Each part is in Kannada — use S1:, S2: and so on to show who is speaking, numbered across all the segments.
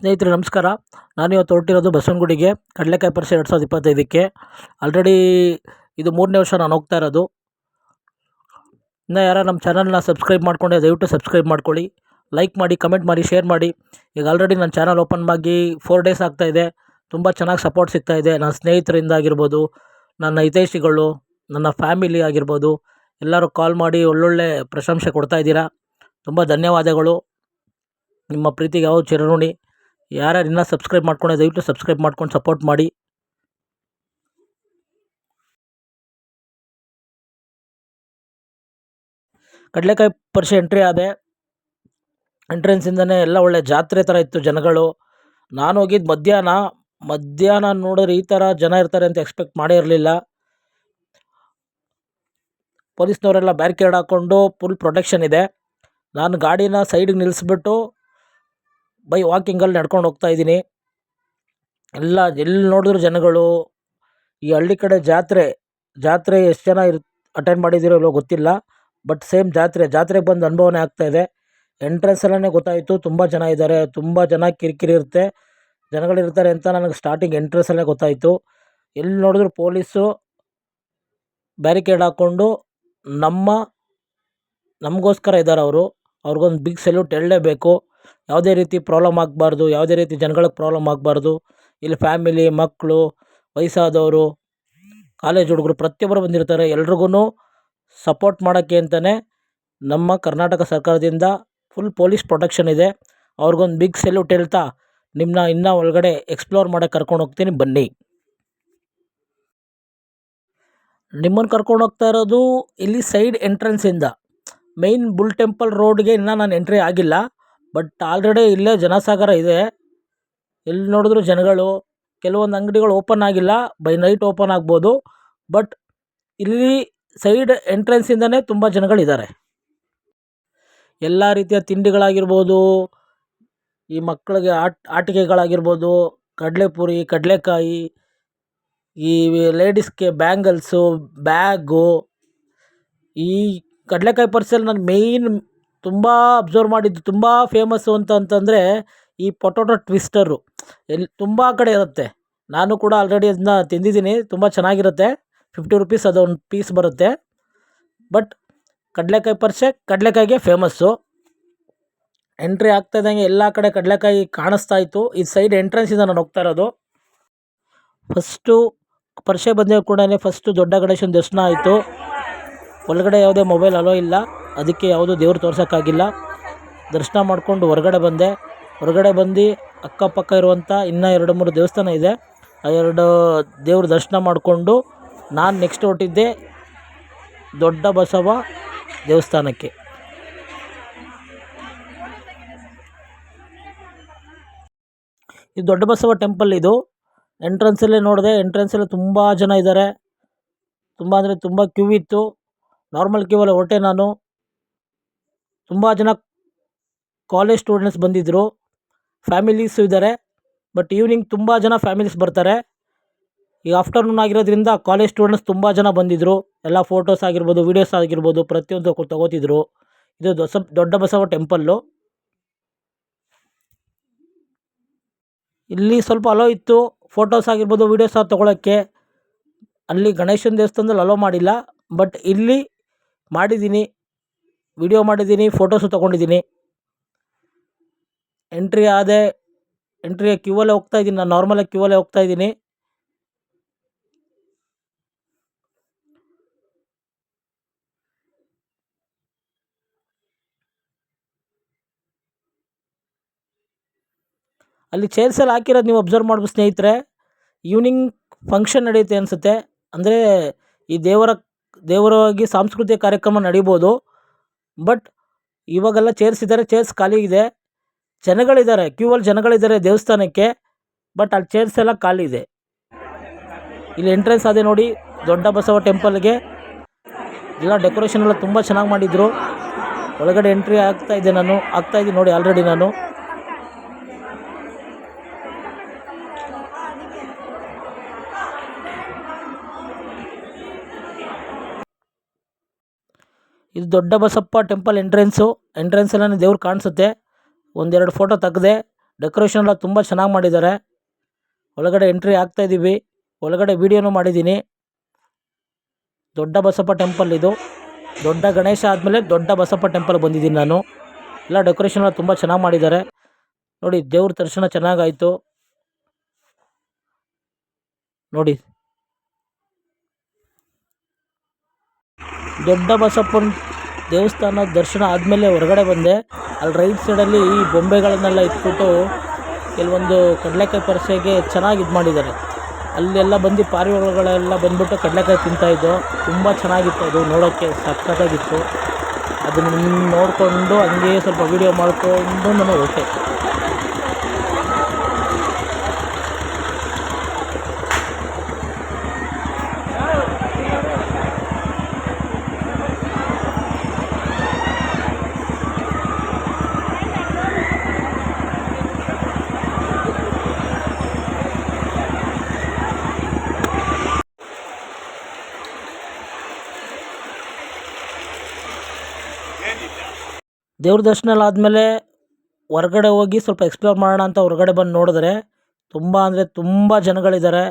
S1: ಸ್ನೇಹಿತರೆ, ನಮಸ್ಕಾರ. ನಾನು ಇವತ್ತು ಹೊರಟಿರೋದು ಬಸವನಗುಡಿಗೆ, ಕಡಲೆಕಾಯಿ ಪರಿಷೆ ಎರಡು ಸಾವಿರದ ಇಪ್ಪತ್ತೈದಕ್ಕೆ. ಆಲ್ರೆಡಿ ಇದು ಮೂರನೇ ವರ್ಷ ನಾನು ಹೋಗ್ತಾ ಇರೋದು. ಇನ್ನು ಯಾರು ನಮ್ಮ ಚಾನಲ್ನ ಸಬ್ಸ್ಕ್ರೈಬ್ ಮಾಡ್ಕೊಂಡೆ ದಯವಿಟ್ಟು ಸಬ್ಸ್ಕ್ರೈಬ್ ಮಾಡ್ಕೊಳ್ಳಿ. ಲೈಕ್ ಮಾಡಿ ಕಮೆಂಟ್ ಮಾಡಿ ಶೇರ್ ಮಾಡಿ. ಈಗ ಆಲ್ರೆಡಿ ನನ್ನ ಚಾನಲ್ ಓಪನ್ ಆಗಿ ಫೋರ್ ಡೇಸ್ ಆಗ್ತಾಯಿದೆ ತುಂಬ ಚೆನ್ನಾಗಿ ಸಪೋರ್ಟ್ ಸಿಗ್ತಾ ಇದೆ. ನನ್ನ ಸ್ನೇಹಿತರಿಂದ ಆಗಿರ್ಬೋದು, ನನ್ನ ಹಿತೈಷಿಗಳು, ನನ್ನ ಫ್ಯಾಮಿಲಿ ಆಗಿರ್ಬೋದು, ಎಲ್ಲರೂ ಕಾಲ್ ಮಾಡಿ ಒಳ್ಳೊಳ್ಳೆ ಪ್ರಶಂಸೆ ಕೊಡ್ತಾ ಇದ್ದೀರಾ. ತುಂಬ ಧನ್ಯವಾದಗಳು. ನಿಮ್ಮ ಪ್ರೀತಿಗೆ ಯಾವ ಚಿರಋಣಿ ಯಾರ್ಯಾರು ಇನ್ನೂ ಸಬ್ಸ್ಕ್ರೈಬ್ ಮಾಡ್ಕೊಂಡೆ ದಯವಿಟ್ಟು ಸಬ್ಸ್ಕ್ರೈಬ್ ಮಾಡ್ಕೊಂಡು ಸಪೋರ್ಟ್ ಮಾಡಿ. ಕಡಲೆಕಾಯಿ ಪರಿಷೆ ಎಂಟ್ರಿ ಆದೆ. ಎಂಟ್ರೆನ್ಸಿಂದನೇ ಎಲ್ಲ ಒಳ್ಳೆ ಜಾತ್ರೆ ಥರ ಇತ್ತು ಜನಗಳು. ನಾನು ಹೋಗಿದ್ದು ಮಧ್ಯಾಹ್ನ ಮಧ್ಯಾಹ್ನ ನೋಡಿದ್ರೆ ಈ ಥರ ಜನ ಇರ್ತಾರೆ ಅಂತ ಎಕ್ಸ್ಪೆಕ್ಟ್ ಮಾಡೇ ಇರಲಿಲ್ಲ. ಪೊಲೀಸ್ನವರೆಲ್ಲ ಬ್ಯಾರಿಕೇಡ್ ಹಾಕ್ಕೊಂಡು ಫುಲ್ ಪ್ರೊಟೆಕ್ಷನ್ ಇದೆ. ನಾನು ಗಾಡಿನ ಸೈಡಿಗೆ ನಿಲ್ಲಿಸ್ಬಿಟ್ಟು ಬೈ ವಾಕಿಂಗಲ್ಲಿ ನಡ್ಕೊಂಡು ಹೋಗ್ತಾ ಇದ್ದೀನಿ. ಎಲ್ಲ ಎಲ್ಲಿ ನೋಡಿದ್ರು ಜನಗಳು, ಈ ಹಳ್ಳಿ ಕಡೆ ಜಾತ್ರೆ ಜಾತ್ರೆ ಎಷ್ಟು ಜನ ಇರ್ ಅಟೆಂಡ್ ಮಾಡಿದ್ದೀರೋ ಇಲ್ಲೋ ಗೊತ್ತಿಲ್ಲ ಬಟ್ ಸೇಮ್ ಜಾತ್ರೆ, ಜಾತ್ರೆಗೆ ಬಂದು ಅನುಭವನೇ ಆಗ್ತಾಯಿದೆ ಎಂಟ್ರೆನ್ಸಲ್ಲೇ ಗೊತ್ತಾಯಿತು, ತುಂಬ ಜನ ಇದ್ದಾರೆ ತುಂಬ ಜನ ಕಿರಿಕಿರಿ ಇರುತ್ತೆ ಜನಗಳಿರ್ತಾರೆ ಅಂತ ನನಗೆ ಸ್ಟಾರ್ಟಿಂಗ್ ಎಂಟ್ರೆನ್ಸಲ್ಲೇ ಗೊತ್ತಾಯಿತು. ಎಲ್ಲಿ ನೋಡಿದ್ರು ಪೊಲೀಸು ಬ್ಯಾರಿಕೇಡ್ ಹಾಕ್ಕೊಂಡು ನಮ್ಮ, ನಮಗೋಸ್ಕರ ಇದ್ದಾರೆ ಅವರು, ಅವ್ರಿಗೊಂದು ಬಿಗ್ ಸೆಲ್ಯೂಟ್ ಹೇಳಲೇಬೇಕು. ಯಾವುದೇ ರೀತಿ ಪ್ರಾಬ್ಲಮ್ ಆಗಬಾರ್ದು, ಯಾವುದೇ ರೀತಿ ಜನಗಳಿಗೆ ಪ್ರಾಬ್ಲಮ್ ಆಗಬಾರ್ದು, ಇಲ್ಲಿ ಫ್ಯಾಮಿಲಿ ಮಕ್ಕಳು, ವಯಸ್ಸಾದವರು ಕಾಲೇಜ್ ಹುಡುಗರು ಪ್ರತಿಯೊಬ್ಬರು ಬಂದಿರ್ತಾರೆ. ಎಲ್ರಿಗೂ ಸಪೋರ್ಟ್ ಮಾಡೋಕ್ಕೆ ಅಂತಲೇ ನಮ್ಮ ಕರ್ನಾಟಕ ಸರ್ಕಾರದಿಂದ ಫುಲ್ ಪೊಲೀಸ್ ಪ್ರೊಟೆಕ್ಷನ್ ಇದೆ. ಅವ್ರಿಗೊಂದು ಬಿಗ್ ಸೆಲ್ಯೂಟ್ ಹೇಳ್ತಾ ನಿಮ್ಮನ್ನ ಇನ್ನೂ ಒಳಗಡೆ ಎಕ್ಸ್ಪ್ಲೋರ್ ಮಾಡೋಕ್ಕೆ ಕರ್ಕೊಂಡು ಹೋಗ್ತೀನಿ. ಬನ್ನಿ. ನಿಮ್ಮನ್ನು ಕರ್ಕೊಂಡು ಹೋಗ್ತಾ ಇರೋದು ಇಲ್ಲಿ ಸೈಡ್ ಎಂಟ್ರೆನ್ಸಿಂದ ಮೈನ್ ಬುಲ್ ಟೆಂಪಲ್ ರೋಡ್ಗೆ ಇನ್ನೂ ನಾನು ಎಂಟ್ರಿ ಆಗಿಲ್ಲ. ಬಟ್ ಆಲ್ರೆಡಿ ಇಲ್ಲೇ ಜನಸಾಗರ ಇದೆ. ಎಲ್ಲಿ ನೋಡಿದ್ರು ಜನಗಳು, ಕೆಲವೊಂದು ಅಂಗಡಿಗಳು ಓಪನ್ ಆಗಿಲ್ಲ ಬೈ ನೈಟ್ ಓಪನ್ ಆಗ್ಬೋದು. ಬಟ್ ಇಲ್ಲಿ ಸೈಡ್ ಎಂಟ್ರೆನ್ಸಿಂದನೇ ತುಂಬ ಜನಗಳಿದ್ದಾರೆ. ಎಲ್ಲ ರೀತಿಯ ತಿಂಡಿಗಳಾಗಿರ್ಬೋದು, ಈ ಮಕ್ಕಳಿಗೆ ಆಟ, ಆಟಿಕೆಗಳಾಗಿರ್ಬೋದು, ಕಡಲೆಪುರಿ, ಕಡಲೆಕಾಯಿ, ಈ ಲೇಡೀಸ್ಗೆ ಬ್ಯಾಂಗಲ್ಸು ಬ್ಯಾಗು ಈ ಕಡಲೆಕಾಯಿ ಪರ್ಸಲ್ಲಿ ನಾನು ಮೇಯ್ನ್ ತುಂಬ ಅಬ್ಸರ್ವ್ ಮಾಡಿದ್ದು, ತುಂಬ ಫೇಮಸ್ಸು ಅಂತ ಅಂತಂದರೆ ಈ ಪೊಟೊಟೊ ಟ್ವಿಸ್ಟರು. ಎಲ್ಲಿ ತುಂಬ ಕಡೆ ಇರುತ್ತೆ. ನಾನು ಕೂಡ ಆಲ್ರೆಡಿ ಅದನ್ನ ತಿಂದಿದ್ದೀನಿ, ತುಂಬ ಚೆನ್ನಾಗಿರುತ್ತೆ. ಫಿಫ್ಟಿ ರುಪೀಸ್ ಅದೊಂದು ಪೀಸ್ ಬರುತ್ತೆ. ಬಟ್ ಕಡಲೆಕಾಯಿ ಪರಿಷೆ ಕಡಲೆಕಾಯಿಗೆ ಫೇಮಸ್ಸು ಎಂಟ್ರಿ ಆಗ್ತಾ ಇದ್ದಂಗೆ ಎಲ್ಲ ಕಡೆ ಕಡಲೆಕಾಯಿ ಕಾಣಿಸ್ತಾ ಇತ್ತು. ಈ ಸೈಡ್ ಎಂಟ್ರೆನ್ಸಿಂದ ನಾನು ಹೋಗ್ತಾ ಇರೋದು. ಫಸ್ಟು ಪರಿಷೆ ಬಂದ ಕೂಡಲೇ ಫಸ್ಟು ದೊಡ್ಡ ಗಣೇಶನ ದರ್ಶನ ಆಯಿತು. ಒಳಗಡೆ ಯಾವುದೇ ಮೊಬೈಲ್ ಅಲೋ ಇಲ್ಲ. ಅದಕ್ಕೆ ಯಾವುದೂ ದೇವ್ರು ತೋರ್ಸೋಕ್ಕಾಗಿಲ್ಲ. ದರ್ಶನ ಮಾಡಿಕೊಂಡು ಹೊರಗಡೆ ಬಂದೆ. ಹೊರಗಡೆ ಬಂದು ಅಕ್ಕಪಕ್ಕ ಇರುವಂಥ ಇನ್ನೂ ಎರಡು ಮೂರು ದೇವಸ್ಥಾನ ಇದೆ. ಆ ಎರಡು ದೇವ್ರ ದರ್ಶನ ಮಾಡಿಕೊಂಡು ನಾನು ನೆಕ್ಸ್ಟ್ ಹೊರಟಿದ್ದೆ ದೊಡ್ಡ ಬಸವ ದೇವಸ್ಥಾನಕ್ಕೆ. ಇದು ದೊಡ್ಡ ಬಸವ ಟೆಂಪಲ್ ಇದು. ಎಂಟ್ರೆನ್ಸಲ್ಲೇ ನೋಡಿದೆ ಎಂಟ್ರೆನ್ಸಲ್ಲೇ ತುಂಬ ಜನ ಇದ್ದಾರೆ ತುಂಬ ಅಂದರೆ ತುಂಬ ಕ್ಯೂ ಇತ್ತು. ನಾರ್ಮಲ್ ಕ್ಯೂವಲ್ಲಿ ಹೊರಟೆ ನಾನು. ತುಂಬ ಜನ ಕಾಲೇಜ್ ಸ್ಟೂಡೆಂಟ್ಸ್ ಬಂದಿದ್ದರು ಫ್ಯಾಮಿಲೀಸು ಇದ್ದಾರೆ ಬಟ್ ಈವ್ನಿಂಗ್ ತುಂಬ ಜನ ಫ್ಯಾಮಿಲೀಸ್ ಬರ್ತಾರೆ. ಈಗ ಆಫ್ಟರ್ನೂನ್ ಆಗಿರೋದ್ರಿಂದ ಕಾಲೇಜ್ ಸ್ಟೂಡೆಂಟ್ಸ್ ತುಂಬ ಜನ ಬಂದಿದ್ದರು ಎಲ್ಲ ಫೋಟೋಸ್ ಆಗಿರ್ಬೋದು ವೀಡಿಯೋಸ್ ಆಗಿರ್ಬೋದು, ಪ್ರತಿಯೊಂದು ತೊಗೋತಿದ್ರು. ಇದು ದೊಸ ದೊಡ್ಡ ಬಸವ ಟೆಂಪಲ್ಲು ಇಲ್ಲಿ ಸ್ವಲ್ಪ ಅಲೋ ಇತ್ತು. ಫೋಟೋಸ್ ಆಗಿರ್ಬೋದು ವೀಡಿಯೋಸ್ ತೊಗೊಳಕ್ಕೆ. ಅಲ್ಲಿ ಗಣೇಶನ ದೇವಸ್ಥಾನದಲ್ಲಿ ಅಲೋ ಮಾಡಿಲ್ಲ. ಬಟ್ ಇಲ್ಲಿ ಮಾಡಿದ್ದೀನಿ. ವಿಡಿಯೋ ಮಾಡಿದ್ದೀನಿ, ಫೋಟೋಸು ತೊಗೊಂಡಿದ್ದೀನಿ. ಎಂಟ್ರಿ ಆದೆ ಎಂಟ್ರಿಯ ಕ್ಯೂವಲ್ಲೇ ಹೋಗ್ತಾ ಇದ್ದೀನಿ, ನಾನು ನಾರ್ಮಲಾಗಿ ಕ್ಯೂವಲ್ಲೇ ಹೋಗ್ತಾ ಇದ್ದೀನಿ. ಅಲ್ಲಿ ಚೇರ್ಸಲ್ಲಿ ಹಾಕಿರೋದು ನೀವು ಅಬ್ಸರ್ವ್ ಮಾಡ್ಬೋದು ಸ್ನೇಹಿತರೆ. ಈವ್ನಿಂಗ್ ಫಂಕ್ಷನ್ ನಡೆಯುತ್ತೆ ಅನಿಸುತ್ತೆ. ಅಂದರೆ ಈ ದೇವರ ದೇವರವಾಗಿ ಸಾಂಸ್ಕೃತಿಕ ಕಾರ್ಯಕ್ರಮ ನಡೀಬೋದು. ಬಟ್ ಇವಾಗೆಲ್ಲ ಚೇರ್ಸ್ ಇದ್ದಾರೆ ಚೇರ್ಸ್ ಖಾಲಿ ಇದೆ. ಜನಗಳಿದ್ದಾರೆ ಕ್ಯೂವಲ್ಲಿ ಜನಗಳಿದ್ದಾರೆ ದೇವಸ್ಥಾನಕ್ಕೆ ಬಟ್ ಅಲ್ಲಿ ಚೇರ್ಸ್ ಎಲ್ಲ ಖಾಲಿ ಇದೆ. ಇಲ್ಲಿ ಎಂಟ್ರೆನ್ಸ್ ಅದೇ ನೋಡಿ ದೊಡ್ಡ ಬಸವ ಟೆಂಪಲ್ಗೆ ಎಲ್ಲ ಡೆಕೋರೇಷನ್ ಎಲ್ಲ ತುಂಬ ಚೆನ್ನಾಗಿ ಮಾಡಿದರು. ಒಳಗಡೆ ಎಂಟ್ರಿ ಆಗ್ತಾ ಇದೆ ನಾನು, ಆಗ್ತಾ ಇದ್ದೀನಿ ನೋಡಿ ಆಲ್ರೆಡಿ ನಾನು. ಇದು ದೊಡ್ಡ ಬಸಪ್ಪ ಟೆಂಪಲ್ ಎಂಟ್ರೆನ್ಸು. ಎಂಟ್ರೆನ್ಸಲ್ಲೇ ದೇವ್ರು ಕಾಣಿಸುತ್ತೆ. ಒಂದೆರಡು ಫೋಟೋ ತೆಗೆದೆ ಡೆಕೋರೇಷನ್ ಎಲ್ಲ ತುಂಬ ಚೆನ್ನಾಗಿ ಮಾಡಿದ್ದಾರೆ. ಒಳಗಡೆ ಎಂಟ್ರಿ ಆಗ್ತಾ ಇದ್ದೀವಿ ಒಳಗಡೆ ವೀಡಿಯೋನು ಮಾಡಿದ್ದೀನಿ. ದೊಡ್ಡ ಬಸಪ್ಪ ಟೆಂಪಲ್ ಇದು. ದೊಡ್ಡ ಗಣೇಶ ಆದಮೇಲೆ ದೊಡ್ಡ ಬಸಪ್ಪ ಟೆಂಪಲ್ ಬಂದಿದ್ದೀನಿ ನಾನು. ಎಲ್ಲ ಡೆಕೋರೇಷನ್ ಎಲ್ಲ ತುಂಬ ಚೆನ್ನಾಗಿ ಮಾಡಿದ್ದಾರೆ. ನೋಡಿ ದೇವ್ರ ದರ್ಶನ ಚೆನ್ನಾಗಾಯಿತು ನೋಡಿ ದೊಡ್ಡ ಬಸಪ್ಪನ ದೇವಸ್ಥಾನ ದರ್ಶನ ಆದಮೇಲೆ ಹೊರಗಡೆ ಬಂದೆ. ಅಲ್ಲಿ ರೈಟ್ ಸೈಡಲ್ಲಿ ಈ ಬೊಂಬೆಗಳನ್ನೆಲ್ಲ ಇಟ್ಬಿಟ್ಟು ಕೆಲವೊಂದು ಕಡಲೆಕಾಯಿ ಪರಿಸೆಗೆ ಚೆನ್ನಾಗಿ ಇದು ಮಾಡಿದ್ದಾರೆ. ಅಲ್ಲೆಲ್ಲ ಬಂದು ಪಾರಿವಾಳಗಳೆಲ್ಲ ಬಂದ್ಬಿಟ್ಟು ಕಡಲೆಕಾಯಿ ತಿಂತಾಯಿದ್ದು ತುಂಬ ಚೆನ್ನಾಗಿತ್ತು ಅದು ನೋಡೋಕ್ಕೆ ಸಕ್ಕತ್ತಾಗಿತ್ತು ಅದನ್ನು ನೋಡಿಕೊಂಡು ಹಂಗೆ ಸ್ವಲ್ಪ ವೀಡಿಯೋ ಮಾಡಿಕೊಂಡು ನಾನು ಹೊರಟೆ ದೇವ್ರ ದರ್ಶನ ಎಲ್ಲ ಆದಮೇಲೆ ಹೊರ್ಗಡೆ ಹೋಗಿ ಸ್ವಲ್ಪ ಎಕ್ಸ್ಪ್ಲೋರ್ ಮಾಡೋಣ ಅಂತ ಹೊರಗಡೆ ಬಂದು ನೋಡಿದ್ರೆ ತುಂಬ ಅಂದರೆ ತುಂಬ ಜನಗಳಿದ್ದಾರೆ.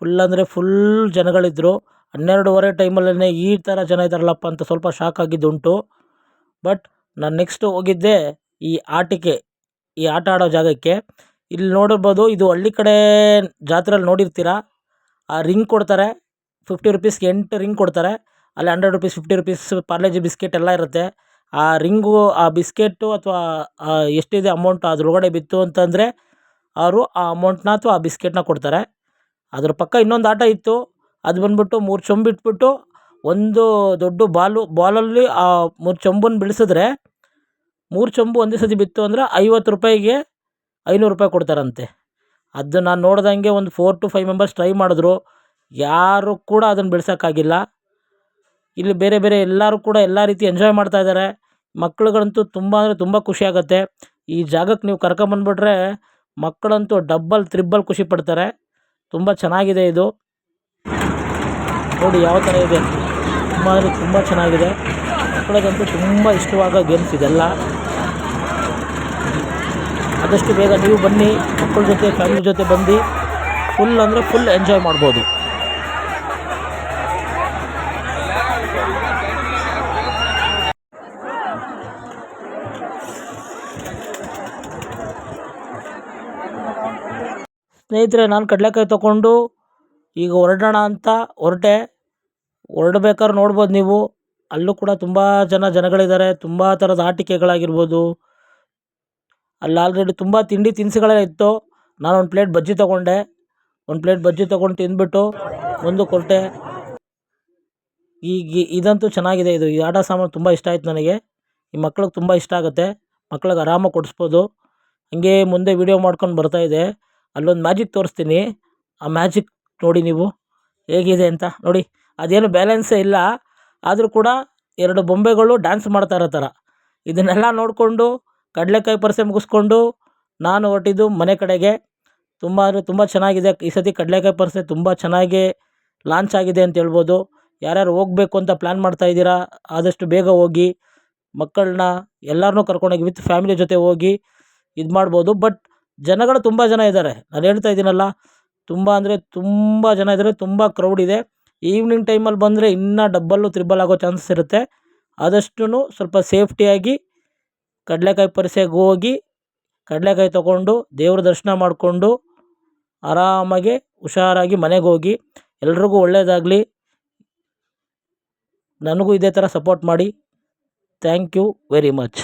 S1: ಫುಲ್ ಅಂದರೆ ಫುಲ್ ಜನಗಳಿದ್ದರು ಹನ್ನೆರಡುವರೆ ಟೈಮಲ್ಲೇ ಈ ಥರ ಜನ ಇದ್ದಾರಲ್ಲಪ್ಪ ಅಂತ ಸ್ವಲ್ಪ ಶಾಕ್ ಆಗಿದ್ದುಂಟು. ಬಟ್ ನಾನು ನೆಕ್ಸ್ಟ್ ಹೋಗಿದ್ದೆ ಈ ಆಟಿಕೆ, ಈ ಆಟ ಆಡೋ ಜಾಗಕ್ಕೆ. ಇಲ್ಲಿ ನೋಡಿರ್ಬೋದು ಇದು ಹಳ್ಳಿ ಕಡೆ ಜಾತ್ರೆಯಲ್ಲಿ ನೋಡಿರ್ತೀರ? ಆ ರಿಂಗ್ ಕೊಡ್ತಾರೆ. ಫಿಫ್ಟಿ ರುಪೀಸ್ಗೆ ಎಂಟು ರಿಂಗ್ ಕೊಡ್ತಾರೆ. ಅಲ್ಲಿ hundred rupees fifty rupees Parle G biscuit ಎಲ್ಲ ಇರುತ್ತೆ. ಆ ರಿಂಗು, ಆ ಬಿಸ್ಕೆಟ್ಟು ಅಥವಾ ಎಷ್ಟಿದೆ ಅಮೌಂಟ್ ಅದ್ರೊಳಗಡೆ ಬಿತ್ತು ಅಂತಂದರೆ ಅವರು ಆ ಅಮೌಂಟ್ನ ಅಥವಾ ಆ ಬಿಸ್ಕೆಟನ್ನ ಕೊಡ್ತಾರೆ. ಅದ್ರ ಪಕ್ಕ ಇನ್ನೊಂದು ಆಟ ಇತ್ತು. ಅದು ಬಂದ್ಬಿಟ್ಟು ಮೂರು ಚೊಂಬು ಇಟ್ಬಿಟ್ಟು ಒಂದು ದೊಡ್ಡ ಬಾಲು, ಬಾಲಲ್ಲಿ ಆ ಮೂರು ಚೊಂಬನ್ನ ಬಿಡಿಸಿದ್ರೆ ಮೂರು ಚೊಂಬು ಒಂದೇ ಸತಿ ಬಿತ್ತು ಅಂದರೆ ಐವತ್ತು ರೂಪಾಯಿಗೆ ಐನೂರು ರೂಪಾಯಿ ಕೊಡ್ತಾರಂತೆ. ಅದು ನಾನು ನೋಡ್ದಂಗೆ ಒಂದು four to five members try ಮಾಡಿದ್ರು. ಯಾರೂ ಕೂಡ ಅದನ್ನು ಬಿಡ್ಸೋಕ್ಕಾಗಿಲ್ಲ. ಇಲ್ಲಿ ಬೇರೆ ಬೇರೆ ಎಲ್ಲರೂ ಕೂಡ ಎಲ್ಲ ರೀತಿ ಎಂಜಾಯ್ ಮಾಡ್ತಾ ಇದ್ದಾರೆ. ಮಕ್ಳುಗಳಂತೂ ತುಂಬ ಅಂದರೆ ತುಂಬ ಖುಷಿ ಆಗುತ್ತೆ. ಈ ಜಾಗಕ್ಕೆ ನೀವು ಕರ್ಕೊಂಬಂದ್ಬಿಟ್ರೆ ಮಕ್ಕಳಂತೂ ಡಬ್ಬಲ್ ತ್ರಿಬ್ಬಲ್ ಖುಷಿ ಪಡ್ತಾರೆ. ತುಂಬ ಚೆನ್ನಾಗಿದೆ ಇದು. ನೋಡಿ ಯಾವ ಥರ ಇದೆ. ತುಂಬ ಅಂದರೆ ತುಂಬ ಚೆನ್ನಾಗಿದೆ. ಮಕ್ಕಳಿಗಂತೂ ತುಂಬ ಇಷ್ಟವಾದ ಗೇಮ್ಸ್ ಇದೆಲ್ಲ. ಆದಷ್ಟು ಬೇಗ ನೀವು ಬನ್ನಿ, ಮಕ್ಕಳ ಜೊತೆ ಫ್ಯಾಮಿಲಿ ಜೊತೆ ಬಂದು ಫುಲ್ ಅಂದರೆ ಫುಲ್ ಎಂಜಾಯ್ ಮಾಡ್ಬೋದು. ಸ್ನೇಹಿತರೆ, ನಾನು ಕಡಲೆಕಾಯಿ ತೊಗೊಂಡು ಈಗ ಹೊರಡೋಣ ಅಂತ ಹೊರಟೆ. ಹೊರಡ್ಬೇಕಾದ್ರೆ ನೋಡ್ಬೋದು ನೀವು. ಅಲ್ಲೂ ಕೂಡ ತುಂಬ ಜನ ಜನಗಳಿದ್ದಾರೆ. ತುಂಬ ಥರದ ಆಟಿಕೆಗಳಾಗಿರ್ಬೋದು. ಅಲ್ಲಿ ಆಲ್ರೆಡಿ ತುಂಬ ತಿಂಡಿ ತಿನಿಸುಗಳೆಲ್ಲ ಇತ್ತು. ನಾನು ಒಂದು ಪ್ಲೇಟ್ ಬಜ್ಜಿ ತೊಗೊಂಡೆ. ಒಂದು ಪ್ಲೇಟ್ ಬಜ್ಜಿ ತೊಗೊಂಡು ತಿಂದ್ಬಿಟ್ಟು ಒಂದು ಕೊರಟೆ. ಈಗ ಇದಂತೂ ಚೆನ್ನಾಗಿದೆ ಇದು. ಈ ಆಟ ಸಾಮಾನು ತುಂಬ ಇಷ್ಟ ಆಯ್ತು ನನಗೆ. ಈ ಮಕ್ಳಿಗೆ ತುಂಬ ಇಷ್ಟ ಆಗುತ್ತೆ. ಮಕ್ಳಿಗೆ ಆರಾಮಾಗಿ ಕೊಡಿಸ್ಬೋದು. ಹಂಗೇ ಮುಂದೆ ವೀಡಿಯೋ ಮಾಡ್ಕೊಂಡು ಬರ್ತಾಯಿದ್ದೆ ಅಲ್ಲೊಂದು ಮ್ಯಾಜಿಕ್ ತೋರಿಸ್ತೀನಿ. ಆ ಮ್ಯಾಜಿಕ್ ನೋಡಿ ನೀವು ಹೇಗಿದೆ ಅಂತ ನೋಡಿ. ಅದೇನು ಬ್ಯಾಲೆನ್ಸೇ ಇಲ್ಲ. ಆದರೂ ಕೂಡ ಎರಡು ಬೊಂಬೆಗಳು ಡ್ಯಾನ್ಸ್ ಮಾಡ್ತಾ ಇರೋ ಥರ. ಇದನ್ನೆಲ್ಲ ನೋಡಿಕೊಂಡು, ಕಡಲೆಕಾಯಿ ಪರಿಸೆ ಮುಗಿಸ್ಕೊಂಡು ನಾನು ಹೊರಟಿದ್ದು ಮನೆ ಕಡೆಗೆ. ತುಂಬ ಅಂದರೆ ತುಂಬ ಚೆನ್ನಾಗಿದೆ. ಈ ಸತಿ ಕಡಲೆಕಾಯಿ ಪರಿಸೆ ತುಂಬ ಚೆನ್ನಾಗಿ ಲಾಂಚ್ ಆಗಿದೆ ಅಂತ ಹೇಳ್ಬೋದು. ಯಾರ್ಯಾರು ಹೋಗಬೇಕು ಅಂತ ಪ್ಲ್ಯಾನ್ ಮಾಡ್ತಾಯಿದ್ದೀರಾ ಆದಷ್ಟು ಬೇಗ ಹೋಗಿ ಮಕ್ಕಳನ್ನ ಎಲ್ಲರನ್ನೂ ಕರ್ಕೊಂಡೋಗಿ ವಿತ್ ಫ್ಯಾಮಿಲಿ ಜೊತೆ ಹೋಗಿ ಇದು ಮಾಡ್ಬೋದು ಬಟ್ ಜನಗಳು ತುಂಬ ಜನ ಇದ್ದಾರೆ. ನಾನು ಹೇಳ್ತಾ ಇದ್ದೀನಲ್ಲ, ತುಂಬ ಅಂದರೆ ತುಂಬ ಜನ ಇದ್ದಾರೆ, ತುಂಬ ಕ್ರೌಡ್ ಇದೆ. ಈವ್ನಿಂಗ್ ಟೈಮಲ್ಲಿ ಬಂದರೆ ಇನ್ನೂ ಡಬ್ಬಲ್ಲು ತ್ರಿಬಲ್ ಆಗೋ ಚಾನ್ಸಸ್ ಇರುತ್ತೆ. ಆದಷ್ಟು ಸ್ವಲ್ಪ ಸೇಫ್ಟಿಯಾಗಿ ಕಡಲೆಕಾಯಿ ಪರಿಸೆಗೆ ಹೋಗಿ, ಕಡಲೆಕಾಯಿ ತೊಗೊಂಡು, ದೇವ್ರ ದರ್ಶನ ಮಾಡಿಕೊಂಡು, ಆರಾಮಾಗಿ ಹುಷಾರಾಗಿ ಮನೆಗೆ ಹೋಗಿ, ಎಲ್ರಿಗೂ ಒಳ್ಳೆಯದಾಗಲಿ ನನಗೂ ಇದೇ ಥರ ಸಪೋರ್ಟ್ ಮಾಡಿ. Thank you very much